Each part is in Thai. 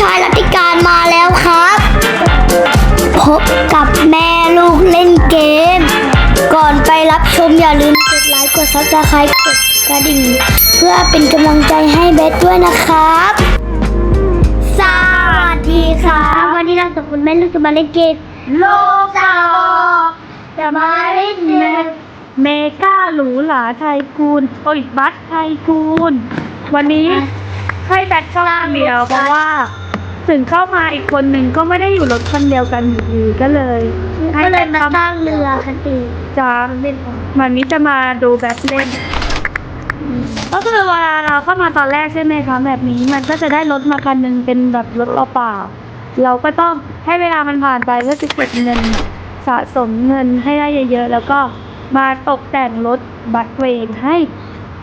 ชายรัติการมาแล้วครับ พบกับแม่ลูกเล่นเกม ก่อนไปรับชมอย่าลืมกดไลค์กดซับสไครต์กดกระดิ่ง เพื่อเป็นกำลังใจให้เบสด้วยนะครับ สวัสดีครับ วันนี้เราสองคนแม่ลูกจะมาเล่นเกมโลกสาวจะมาเล่นเกมเมกาหรูหราไทยคูนโอ้ยบัสไทยคูนวันนี้ให้แบทช่องเดียวเพราะว่า ถึงเข้ามาอีกคนหนึ่งก็ไม่ได้อยู่รถคันเดียวกันอยู่ดีก็เลยให้ก็แบเลยทมาทำสร้างเรือคันอื่นจ้าวันนี้จะมาดูแบทเล่นก็คือเวลาเราเข้ามาตอนแรกใช่ไหมคะแบบนี้มันก็จะได้รถมาคันหนึ่งเป็นแบบรถเปล่าๆเราก็ต้องให้เวลามันผ่านไปเพื่อจะเก็บเงินสะสมเงินให้ได้เยอะๆ แล้วก็มาตกแต่งรถบัตรเองให้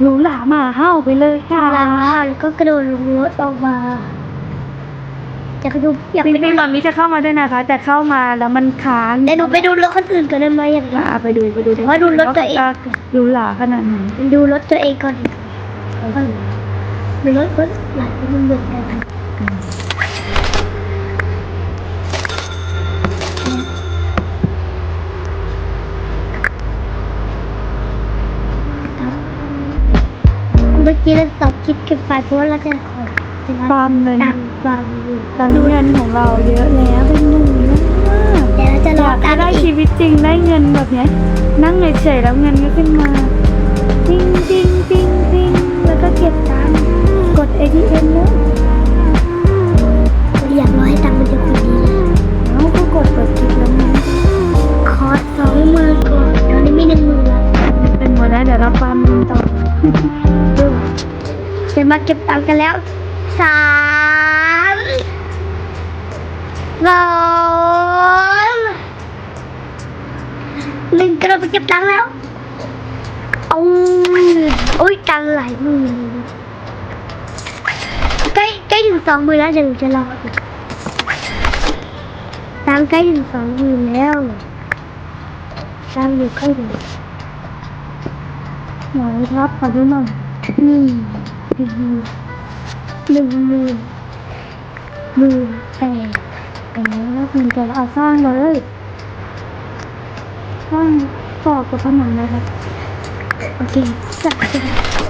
หรูหรามาเห่าไปเลยค่ะหลังแล้วก็กระโดดลงรถออกมา จะไปดูอยากจไปริงๆตอนนี้จะเข้ามาด้วยนะคะ แต่เข้ามาแล้วมันค้างเดี๋ยวหนูไปดูรถคนอื่นก่อนได้ไหมอย่างอะไปดูไปดูว่าดูรถตัวเองาจะหรูหราขนาดไหนดูรถตัวเองก่อนดูรถรถหลายคนเหมือนกันเมื่อกี้เราตอบคลิปเก็บไฟล์เพราะว่าเราจะขอฟาร์มเลย ตามฟาร์มอยู่ ตอนนี้เงินของเราเยอะแล้วเป็นหมื่นมากเดี๋ยวเราจะอรอยากตาจะมได้ชีวิตจริงได้เงินแบบเนี้ยนั่งเฉยๆแล้วเงินก็ขึ้นมาติ้งติ้งติ้งติ้งแล้วก็เก็บตังค์กด ATM เลยอยากรอให้ตังค์มันเยอะกว่านี้เอาก็กดเปิดคลิปแล้วไงขอร์สองหมื่นก่อนตอนนี้มีหนึ่งหมื่นแล้วเป็นหมดแล้วเดี๋ยวเราฟาร์มเงินต่อจะมาเก็บตังค์กันแล้วสาม สองหนึ่งกระโดดไปเก็บตังค์แล้วเอาโอ้ยตังค์หลมื่นใกล้ใกล้ถึงสองหมื่นแล้วเดี๋ยวจะรอตังค์ใกล้ถึงสองหมื่นแล้วตังค์อยู่ใกล้ถึงหน่อครับขอดูหน่อยหนึ่งหนหนึ่งหมื่นหมื่นแปด โอ้แล้วคุณจะเอาสร้างเลยสร้างต่อกับผนังเลยครับ โอเคสัก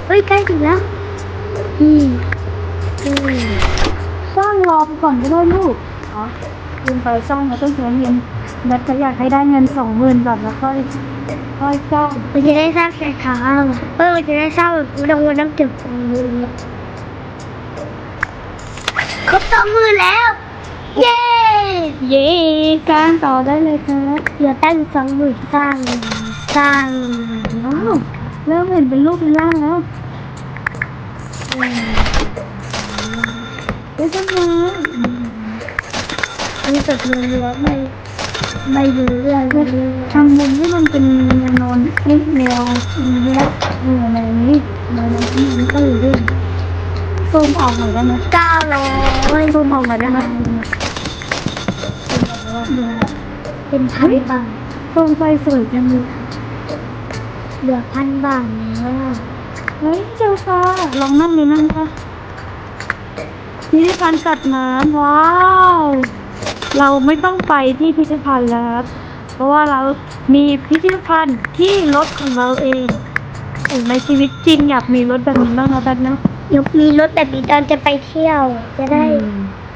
เฮ้ยใกล้ถึงแล้วอืมอืมสร้างรอไปก่อนก็ได้ลูกอ๋อลืมไปสร้างเราต้องใช้เงินแบทก็อยากให้ได้เงินสองหมื่นก่อนแล้วค่อยค่อยสร้างมันจะได้สร้างสายทางเออมันจะได้สร้างแบบอุดมอุดมตึกครบสองหมื่นแล้ว เย้ เย้สร้างต่อได้เลยครับเหลือตั้งสองหมื่นสร้างสร้างว้าวเริ่มเห็นเป็นรูปเป็นร่างแล้วเฮ้ยจังเลยอันนี้ตัดเรือไม่ไม่เรืองไม่รู้ทำมุมที่มันเป็นนอนนิดแนวเล็กเหมือนอะไรนี้มันมันก็อยู่ด้วยซูมออกหน่อยได้ไหมเก้าร้อยซูมออกหน่อยได้ไหม เป็นพันบาทซูมไฟสวยจังเลยเหลือพันบาทแล้วเฮ้ยเจ้าค่ะลองนั่งดูนั่งค่ะนี่การจัดน้ำว้าว เราไม่ต้องไปที่พิพิธภัณฑ์แล้วครับเพราะว่าเรามีพิพิธภัณฑ์ที่รถของเราเองโอ้ในชีวิตจริงอยากมีรถแบบนี้บ้างนะแบบนะยกมีรถแบบนี้ตอนจะไปเที่ยว จะได้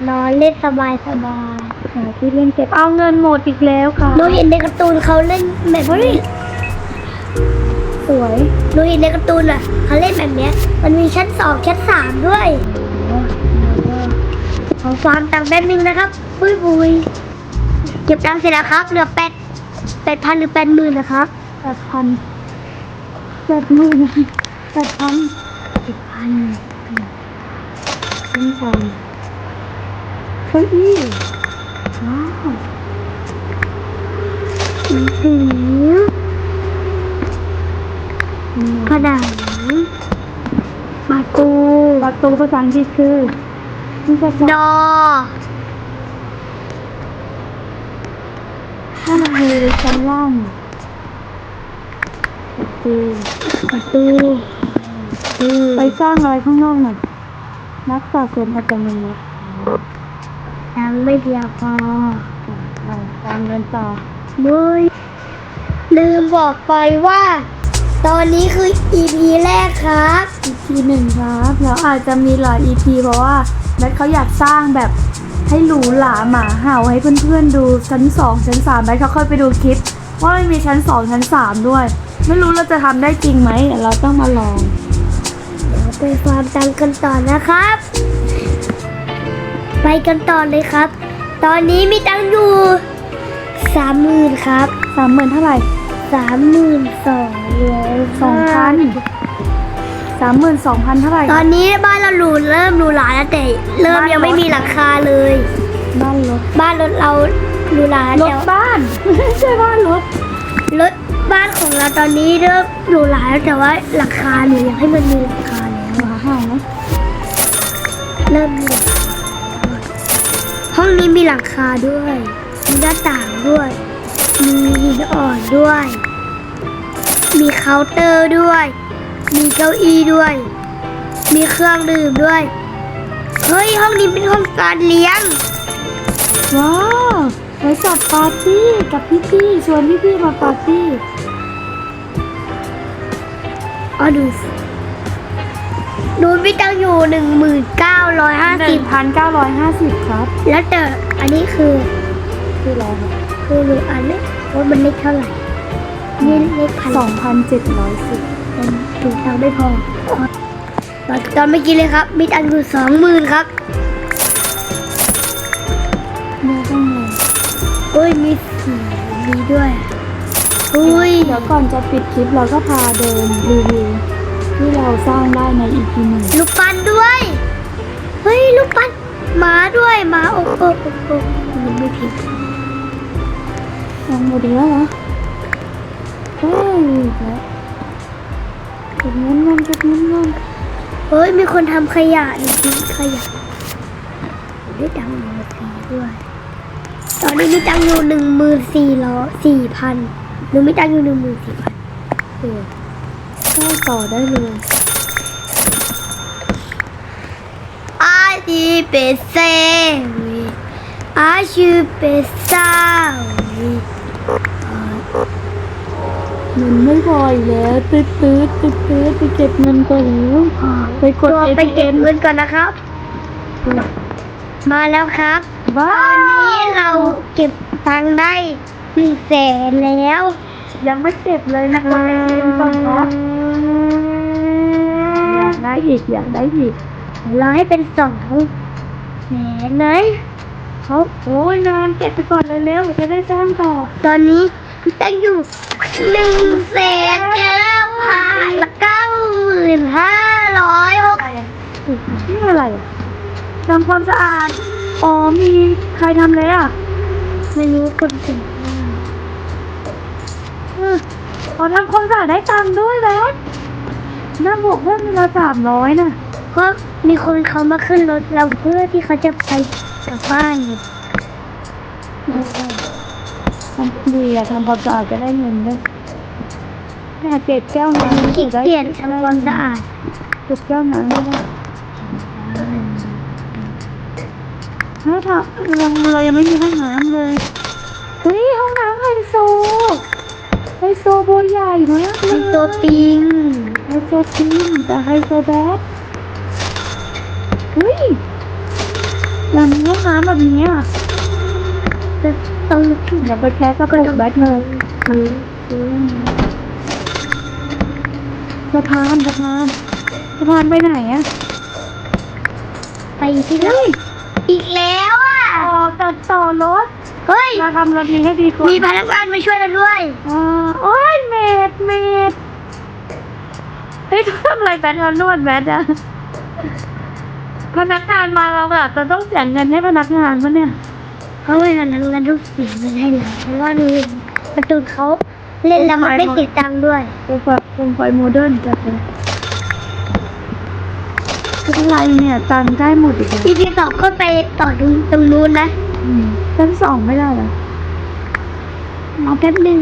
นอนเล่นสบายสบาย หาที่เล่นเก็บเอาเงินหมดอีกแล้วค่ะ หนูเห็นในการ์ตูนเขาเล่นแบบนี้สวยหนูเห็นในการ์ตูนอะเขาเล่นแบบเนี้ย มันมีชั้นสองชั้นสามด้วยขอฟังตังค์แป๊บนึงนะครับบุยบุยเก็บตังค์เสร็จแล้วครับ เหลือแปดแปดพันหรือแปดหมื่นนะครับแปดพันแปดหมื่นแปดพันแปดพันเป็นพันเฮ้ย อี้ว้าวถึงผนังประตูประตูภาษาอังกฤษคือนี่ภาษาดอถ้ามันคือชั้นล่างประตูประตูไปสร้างอะไรข้างนอกหน่อยนักสะสมอัตโนมัติ ยังไม่เพียงพอเอาตามเงินต่อมุยลืมบอกไปว่า ตอนนี้คือ EP แรกครับ EP หนึ่งครับแล้วอาจจะมีหลาย EP เพราะว่าแมทเขาอยากสร้างแบบให้หรูหราหมาเห่าให้เพื่อนๆดูชั้นสองชั้นสามแมทเขาค่อยไปดูคลิปว่ามันมีชั้นสองชั้นสามด้วย ไม่รู้เราจะทำได้จริงไหมเดี๋ยวเราต้องมาลอง เดี๋ยวไปฟาร์มตังค์กันต่อนะครับ ไปกันต่อเลยครับ ตอนนี้มีตังค์อยู่สามหมื่นครับสามหมื่นเท่าไหร่สามหมื่นสองร้อยสองพันสามหมื่นสองพันเท่าไหร่ตอนนี้บ้านเราหรูเริ่มหรูหราแล้วแต่เริ่มบ้านยังไม่รถมีหลังคาเลย บ้านรถบ้านรถเราหรูหรารถแต่บ้าน ไม่ใช่บ้านรถรถบ้านของเราตอนนี้เริ่มหรูหราแล้วแต่ว่าหลังคาหนูอยากให้มันมีหลังคาแล้ว หมาเห่านะเริ่มมีหลังคา ห้องนี้มีหลังคาด้วย มีหน้าต่างด้วย มีหินอ่อนด้วย มีเคาน์เตอร์ด้วย มีเก้าอี้ด้วย มีเครื่องดื่มด้วย เฮ้ย ห้องนี้เป็นห้องการเลี้ยง ว้าวไว้จัดปาร์ตี้กับพี่ๆชวนพี่ๆมาปาร์ตี้อ๋อดูสิ ดูพี่ตังอยู่หนึ่งหมื่นเก้าร้อยห้าหสินึ่บงพันเก้าร้อยห้าสิบครับ แล้วแต่อันนี้คือคืออะไรครับคือหนูอ่านไม่ว่ามันเลขเท่าไหร่นี่เลขพันสองพันเจ็ดร้อยสิบถูกตังค์ไม่พอตอนตอนไม่อกินเลยครับมีตังค์อยู่สองหมื่นครับเนื้อต้องเลยโอ้ยมีสีมีด้วยอุ้ย เดี๋ยวก่อนจะปิดคลิปเราก็พาเดินรีวิว ที่เราสร้างได้ในอีพีหนึ่งลูกปั้นด้วย เฮ้ย ลูกปั้นหมาด้วยหมาโอ้โอ้โอ้โอ้มันไม่ผิดลองหมดแล้วเหรอเฮ้ยแล้วเก็บเงินเงินเก็บเงินเงินเฮ้ย มีคนทำขยะนี่ทิ้งขยะได้ตังค์หนึ่งสี่ด้วย ตอนนี้มีตังค์อยู่หนึ่งหมื่นสี่ร้อยสี่พันหนูมีตังค์อยู่หนึ่งหมื่นสี่พันเอ อก็ต่อได้เลยอาดีเปเซวีอาชูเปซาวีเงินไม่พออีกแล้วตืดตืดตืดตืดไปเก็บเงินก่อนแล้วไปกดตัวไปเก็บ ATM เงินก่อนนะครับ มาแล้วครับบ้าตอนนี้เราเก็บตังค์ได้หนึ่งแสนแล้ว ยังไม่เก็บเลยนะคะเอ็มก่อนครับอยากได้อีกอยากได้อีกเราให้เป็นสองแสนเลยเขาโอ้ยนานเก็บไปก่อนเลยเร็วจะได้สร้างต่อ ตอนนี้ตั้งอยู่หนึ่งแสนเก้าพันเก้าหมื่นห้าร้อยหกนี่อะไรทำความสะอาด อ๋อมีใครทำเลยอะ ไม่รู้คนถึง เออ ขอทำความสะอาดได้ตังค์ด้วยแล้วน่าบวกเพิ่มเวลาสามร้อยน่ะเพราะมีคนเขามาขึ้นรถเราเพื่อที่เขาจะไปกลับบ้านไงทำดีอะทำความสะอาดก็ได้เงินด้วยแม่เก็บแก้วน้ำขี้เกียจทำความสะอาดเก็บแก้วน้ำไม่ได้ถ้าทำเราเรายังไม่มีห้องน้ำเลยเฮ้ยห้องน้ำไฮโซไฮโซโบใหญ่มากเลเป็ยนตัวปิงไฮโซจริงแต่ไฮโซแบดเฮ้ยอยางมีห้องน้ำแบบนี้อะต้องอย่าไปแค่กระปุกแบดเลยสะพานสะพานสะพานไปไหนอะไปที่นั่นอีกแล้วอะต่อตัดต่อรถ เฮ้ย เราทำรถนี้ให้ดีกว่ามีพนักงานมาช่วยเราด้วยอ่าโอ้ยเมดเมดเฮ้ยทำอะไรแบทเรานวดแบทอะพนักงานมาเราแบบจะต้องเสียเงินให้พนักงานปะเนี่ยเพราะว่าพนักงานต้องเสียเงินให้เราเพราะว่ามีประตูเขาเล่นแล้วมันไม่เสียตังค์ด้วยเป็นแบบเป็นไฟโมเดิร์นจัดเลยอะไรเนี่ยตังค์ได้หมดอีกแล้วอีพีสองก็ไปต่อตรงตรงนู้นนะอืม ชั้นสองไม่ได้เหรอรอแป๊บหนึ่ง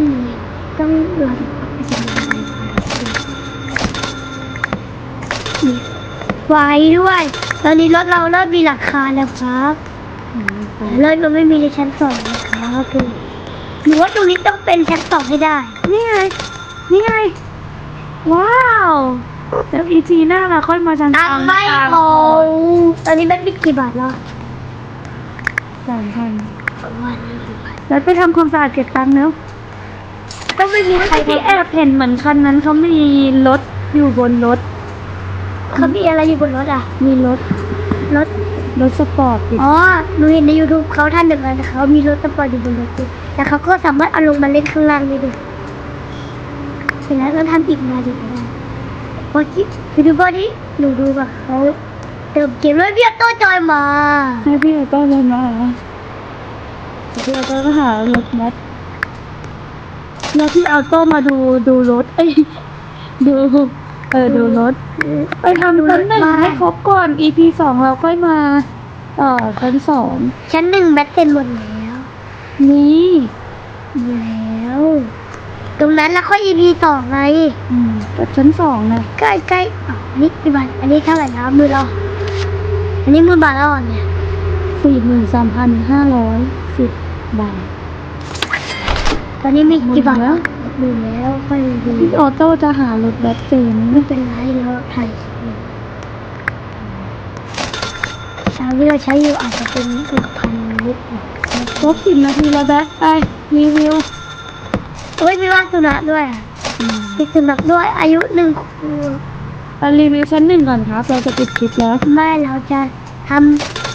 ต้องรอไว้ด้วย ตอนนี้รถเราเริ่มมีหลังคาแล้วครับรถมันไม่มีในชั้นสองนะคะก็คือหนูว่าตรงนี้ต้องเป็นชั้นสองให้ได้ นี่ไง นี่ไง ว้าวแล้วอีทีหน้าเราค่อยมาจันตังค์ไม่พอตอนนี้แบตบิ๊กกี่บาทแล้ว สามพันประมาณนี้แล้วไปทำความสะอาดเก็บตังค์แล้วก็ไม่มีใครที่แอบเห็นเหมือนคันนั้นเขามีรถอยู่บนรถเขามีอะไรอยู่บนรถอะ มีรถ รถ รถสปอร์ตติดอ๋อ หนูเห็นใน YouTube เขาท่านหนึ่งนะเขามีรถสปอร์ตอยู่บนรถด้วยแต่เขาก็สามารถเอาลงมาเล่นข้างล่างได้ด้วยเสร็จแล้วก็ทำอีกมาดีก็ได้พอคิดไปดูบอดี้หนูดูแบบเขา เติมเกมแล้วพี่ออโต้จอยมาให้พี่ก็เดินมาเหรอพี่เอาโต้ก็หารถนัดแล้วพี่เอาโต้มาดูดูรถ เอ้ยดูเออดูรถไปทำชั้นหนึ่งให้ครบก่อน EP สองเราค่อยมาต่อชั้นสองชั้นหนึ่งแบตเต็มหมดแล้ว นี่อยู่แล้ว ตรงนั้นแล้วค่อย EP ต่อไงอืมแต่ชั้นสองนะใกล้ใกล้ๆอ๋อนี่กี่บาทอันนี้เท่าไหร่นะมือเรา อันนี้มือบาทแล้วอ่อนเนี่ยสี่หมื่นสามพันห้าร้อยสิบบาท ตอนนี้มีกี่บาทหมดแล้วดูแล้วค่อยดูพี่ออโต้จะหารถแบตเจนไม่เป็นไรเราถ่ายคลิปชาที่เราใช้อยู่อาจจะเป็นหลักพันนิดหน่อยครบสิบนาทีแล้วแบทไปรีวิวโอ้ยมีว่าสุนัขด้วยอะมีสุนัขด้วยอายุหนึ่งขวบ ไปรีวิวชั้นหนึ่งก่อนครับ เราจะปิดคลิปแล้วแม่เราจะท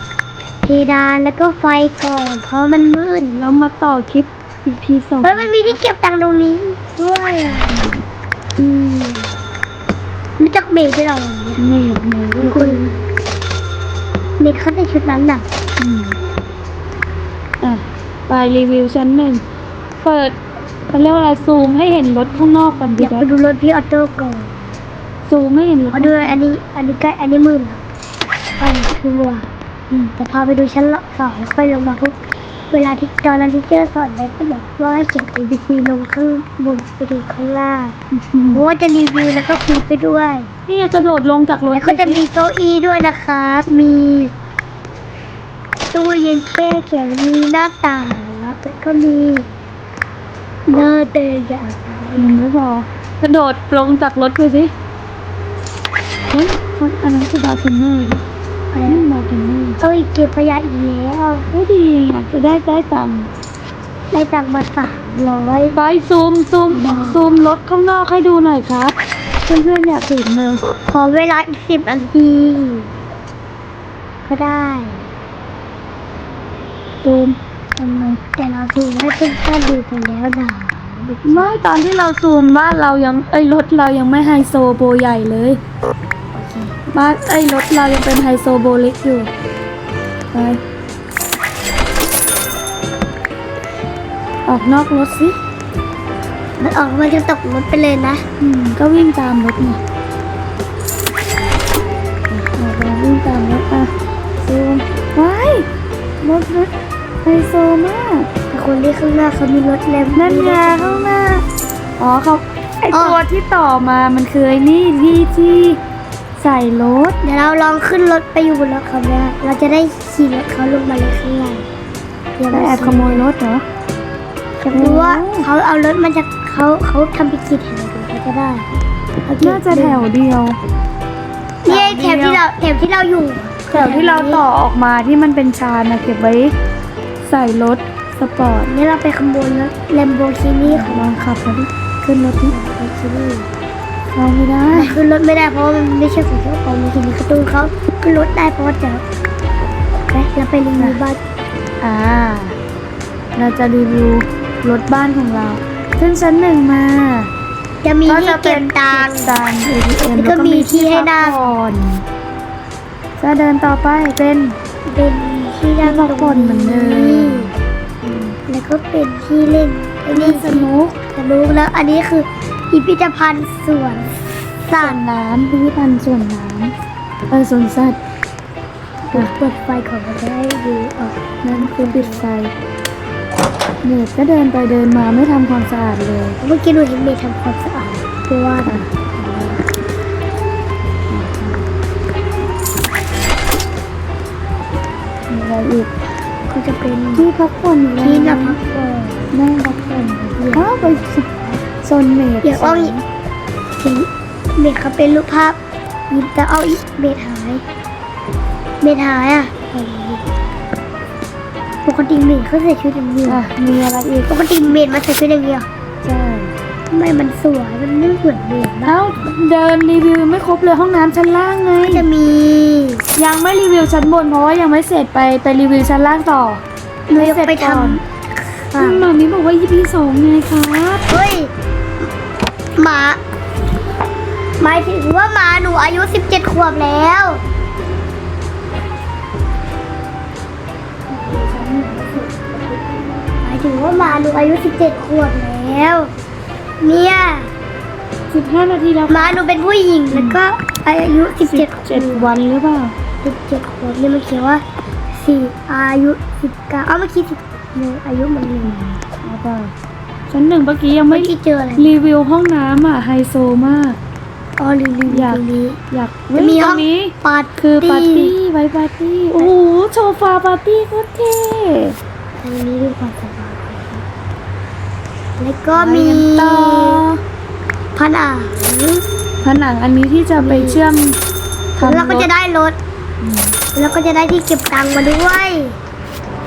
ำเพดานแล้วก็ไฟก่อนเพราะมันมืดเรามาต่อคลิป EP สองเฮ้ยมันมีที่เก็บตังค์ตรงนี้ด้วยอะอืมรู้จักเมย์ด้วยเหรอเนี่ยนี่นี่คุณเมย์เขาใส่ชุดนั้นหนักอืมอะไปรีวิวชั้นหนึ่งเปิดเขาเรียกว่าอะไรซูมให้เห็นรถข้างนอกก่อนอดียากแบไปทดูรถพี่ออโต้ก่อน ซูมให้เห็นรถเขาดูอันนี้ อันนี้ใกล้อันนี้มืดแล้วไปทัวร์อืมแต่พอไปดูชั้นละสองไปลงมาปุ๊บเวลาที่ตอนนั้นที่เจอสอนเลยก็บอกว่าให้เขียน ABC ลงข้างบนไปดูข้างล่างเพราะว่าจะรีวิวแล้วก็คุยไปด้วยนี่จะโดดลงจากรถแล้วก็จะมีโต๊ะอีด้วยนะครับ มีตู้เย็นแช่แข็งมีหน้าต่างแล้วก็มีหน้าเตยอย่างมันไม่พอกระโดดลงจากรถไปสิ เฮ้ยอันนั้นคือบาร์เทนเนอร์อะไรนี่นะบาร์เทนเนอร์เอ้ยเก็บขยะอีกแล้วไม่ดีอยากจะได้ได้ตังค์ได้ตังค์มาสามร้อยไปซูมซูมซูมรถข้างนอกให้ดูหน่อยครับเพื่อนๆอยากเห็นเลยขอเวลาอีกสิบนาทีก็ได้ซูมทำไงแต่เราดูให้เพื่อนๆดูไปแล้วนะไม่ตอนที่เราซูมบ้านเรายังไอ้ยรถเรายังไม่ไฮโซโบใหญ่เลย บ้านไอ้ยรถเรายังเป็นไฮโซโบเล็กอยู่ไปออกนอกรถสิ มันออกมาจะตกรถไปเลยนะ อืม ก็วิ่งตามรถไงออกมาวิ่งตามรถอะซูมว้ายรถรถไฮโซมากแต่คนที่ข้างหน้าเขามีรถแล้วนั่นไงข้างหน้า อ๋อเขาไออ๋อตัวที่ต่อมามันคือไอ้นี่ที่ที่ ใส่รถ เดี๋ยวเราลองขึ้นรถไปอยู่บนรถเขาเนี่ยเราจะได้ขี่รถเขาลงมาเลยข้างล่างเดี๋ยวไปแอบขโมยรถเหรออยากรู้ว่าเขาเอารถมาจากเขาเขาทำไปกี่แถวดูเขาจะได้เอกี่น่าจะแถวเดียวนี่ไอ้แถวที่เราแถวที่เราอยู่ แถวที่เราต่อออกมาที่มันเป็นชานนะเก็บไว้ใส่รถสปอร์ตนี่เราไปขโมยรถแลมโบกินี่ของลองขับมาดิขึ้นรถดิแลมโบกินี่ เข้าไม่ได้ขึ้นรถไม่ได้เพราะว่ามันไม่ใช่ของเจ้าของมันคือประตูเขาขึ้นรถได้เพราะว่าจะไปเราไปรีวิวบ้านอ่า เราจะรีวิวรถบ้านของเรา ขึ้นชั้นหนึ่งมา จะมีก็ที่จะเป็เก็นบตังค์ตัง ATM แล้วก็มีที่ให้นั่งพักผ่อนจะเดินต่อไปเป็นเป็นที่นั่งพักผ่อนเหมือนเดิมแล้วก็เป็นที่เล่นไอ้เล่นี่นสนุกสนุกแล้วอันนี้คือ พิพิธภัณฑ์สวนสัส่วตนว์น้ำพิพิธภัณฑ์ส่วนน้ำเออสวนสัตว์เปิดไฟของมันได้ดูออกนั่นคือปิดไฟเน็ตก็เดินไปเดินมาไม่ทำความสะอาดเลย เมื่อกี้หนูเห็นเมย์ทำความสะอาดเพราะว่ามีอะไรอีกก็จะเป็นที่พักผ่อนอยู่แล้วที่นับพักผ่อนแม่พักผ่อนอ้าวไปสิ โซนเมดเดี๋ยวเอาอีกเห็นเบสเขาเป็นรูปภาพหยิบแต่เอาอีกเบสหายเบสหายอะปกติเบสเขาใส่ชุดอย่างเดียวอะมีอะไรอีกปกติเบสมาใส่ชุดอย่างเดียวใช่ทำไมมันสวยมันไม่เหมือนเบสนะเอ้าเดินรีวิวไม่ครบเลยห้องน้ำชั้นล่างไงก็จะมี ยังไม่รีวิวชั้นบนเพราะว่ายังไม่เสร็จไปไปรีวิวชั้นล่างต่อหนูอยากเสร็จไปทก่อนำคุอะณหมามีบอกว่า EP สองไงครับ เฮ้ย หมาหมายถึงว่าหมาหนูอายุ 17 ขวบแล้วหมายถึงว่าหมาหนูอายุ 17 ขวบแล้ว เนี่ยสิบห้านาทีแล้วหมาหนูเป็นผู้หญิงแล้วก็อายุ 17 เจ็ดวันหรือเปล่า17 ขวบนี่มันเขียนว่าสี่อายุ 19เอ้าเมื่อกี้สิบหนูอายุเหมือนหนึ่งเอาเปล่า ชั้นหนึ่งเมื่อกี้ยังเมื่ไม่อกี้เจออะไรรีวิวห้องน้ำอะไฮโซมาก อ๋อลืมลืมอยาก ตรงนี้ อยากจะมีตห้รอง งนี้ ปาร์ตี้คือปาร์ตี้ไว้ปาร์ตี้ โอ้โหโซฟาปาร์ตี้โคตรเท่ตรงนี้ด้วยความสบายแล้วก็มีไปกันต่อผนังผนังอันนี้ที่จะไปเชื่อมทำแล้วก็รถ จะได้รถ แล้วก็จะได้ที่เก็บตังค์มาด้วย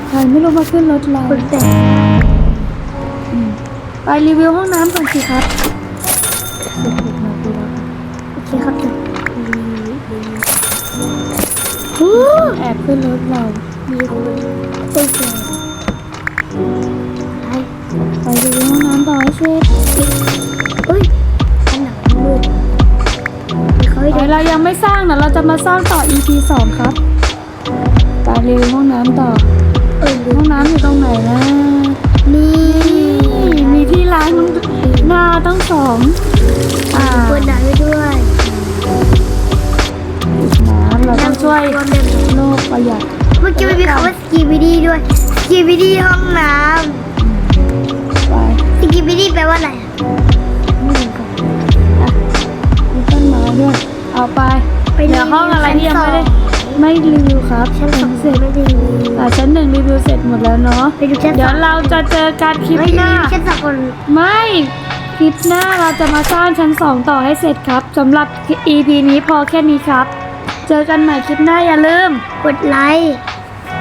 ใครไม่รู้มาขึ้นรถเราคุณแต่อืม ไปรีวิวห้องน้ำก่อนสิครับโอเคครับจ้ะแอบขึ้นรถเรา มีคนคนแก่ไปไปรีวิวห้องน้ำต่อให้เสร็จเฮ้ยผนังมืดเขาให้ไปเด็กเรายังไม่สร้างนะเราจะมาสร้างต่อ EP สองครับไปรีวิวห้องน้ำต่อเออห้องน้ำอยู่ตรงไหนนะมีนี่ มีที่ล้างหน้าตั้งสองอ่าเปิดหนังให้ด้วยน้ำเราต้องช่วยรวมเดิมโลกประหยัดเมื่อกี้มันมีคำว่าสกีบิดี้ด้วยสกีบิดี้ห้องน้ไปำสกีบิดี้แปลว่าอะไรอะไม่รู้กันอะมีต้นไม้ด้วยเอาไปไปเดี๋ยวห้องอะไรที่ยังไม่ได้ชั้นสอง ไม่รีวิวครับชั้นสองเสร็จไม่ดีอะชั้นหนึ่งรีวิวเสร็จหมดแล้วเนาะไปดูชั้นสองเดี๋ยวเราจะเจอกันคลิปไม่หดีน้าชั้นสองคนไม่คลิปหน้าเราจะมาสร้างชั้นสองต่อให้เสร็จครับสำหรับ EP นี้พอแค่นี้ครับ เจอกันใหม่คลิปหน้าอย่าลืมกดไลค์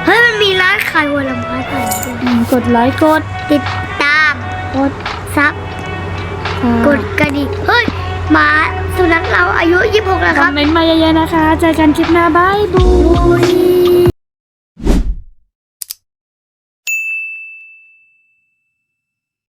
เฮ้ยมันมีร้านขายผลไม้ขายด้วยอืมกดไลค์กดติดตามกดซับค่ะกดกระดิ่งเฮ้ยหมา สุนัขเราอายุ 26 แล้วคคอรัมบเมนต์มาเยอะๆนะคะ เจอกันคลิปหน้าบายบูบุย